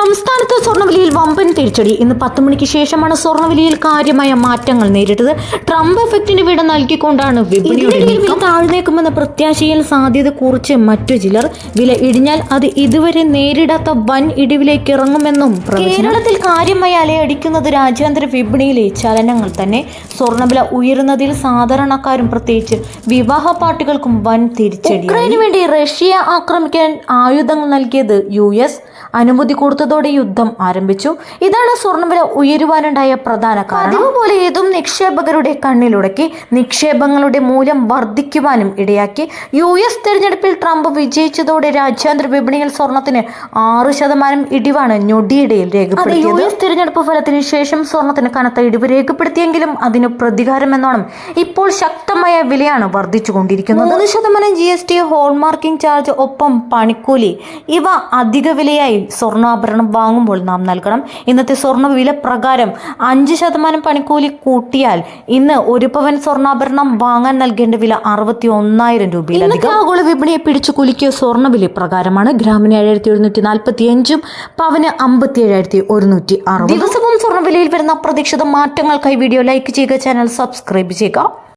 സംസ്ഥാനത്ത് സ്വർണവിലയിൽ വമ്പൻ തിരിച്ചടി. ഇന്ന് പത്ത് മണിക്ക് ശേഷമാണ് സ്വർണവിലയിൽ കാര്യമായ മാറ്റങ്ങൾ നേരിട്ടത്. ട്രംപ് എഫക്റ്റിന് വിട നൽകിക്കൊണ്ടാണ് വിപണിയുടെ താഴ്ന്നേക്കുമെന്ന പ്രത്യാശയിൽ സാധ്യത കുറിച്ച് മറ്റു ചിലർ വില ഇടിഞ്ഞാൽ അത് ഇതുവരെ നേരിടാത്ത വൻ ഇടിവിലേക്ക് ഇറങ്ങുമെന്നും കേരളത്തിൽ കാര്യമായി അലയടിക്കുന്നത് രാജ്യാന്തര വിപണിയിലെ ചലനങ്ങൾ തന്നെ. സ്വർണവില ഉയരുന്നതിൽ സാധാരണക്കാരും പ്രത്യേകിച്ച് വിവാഹ പാർട്ടികൾക്കും വൻ തിരിച്ചടി അതിനുവേണ്ടി വേണ്ടി റഷ്യ ആക്രമിക്കാൻ ആയുധങ്ങൾ നൽകിയത് യു എസ്. അനുമതി കൊടുത്തതോടെ യുദ്ധം ആരംഭിച്ചു. ഇതാണ് സ്വർണവില ഉയരുവാനുണ്ടായ പ്രധാന കാരണം. അതുപോലെ ഏതും നിക്ഷേപകരുടെ കണ്ണിലുടക്കി നിക്ഷേപങ്ങളുടെ മൂല്യം വർദ്ധിക്കുവാനും ഇടയാക്കി. യു എസ് തെരഞ്ഞെടുപ്പിൽ ട്രംപ് വിജയിച്ചതോടെ രാജ്യാന്തര വിപണിയിൽ സ്വർണത്തിന് ആറ് ശതമാനം ഇടിവാണ് ഞൊടിയിടയിൽ രേഖപ്പെടുത്തിയത്. യു എസ് തിരഞ്ഞെടുപ്പ് ഫലത്തിന് ശേഷം സ്വർണത്തിന് കനത്ത ഇടിവ് രേഖപ്പെടുത്തിയെങ്കിലും അതിന് പ്രതികാരം എന്നോണം ഇപ്പോൾ ശക്തമായ വിലയാണ് വർദ്ധിച്ചുകൊണ്ടിരിക്കുന്നത്. മൂന്ന് ശതമാനം G S T hallmarking charge ഒപ്പം പണിക്കൂലി. ഇവ അധിക വിലയായി സ്വർണാഭരണം വാങ്ങുമ്പോൾ നാം നൽകണം. ഇന്നത്തെ സ്വർണ വില പ്രകാരം അഞ്ച് ശതമാനം പണിക്കൂലി കൂട്ടിയാൽ ഇന്ന് ഒരു പവൻ സ്വർണാഭരണം വാങ്ങാൻ നൽകേണ്ട വില അറുപത്തി ഒന്നായിരം രൂപയിലധികം ആഗോള വിപണിയെ പിടിച്ചു കുലുക്കിയ സ്വർണവില പ്രകാരമാണ് ഗ്രാമിന് ഏഴായിരത്തി ഒരുന്നൂറ്റി നാൽപ്പത്തി അഞ്ചും പവന് അമ്പത്തി ഏഴായിരത്തി ഒരുന്നൂറ്റി അറുപത് ദിവസവും സ്വർണ വിലയിൽ വരുന്ന അപ്രതീക്ഷിത മാറ്റങ്ങൾക്കായി വീഡിയോ ലൈക്ക് ചെയ്യുക ചാനൽ സബ്സ്ക്രൈബ് ചെയ്യുക.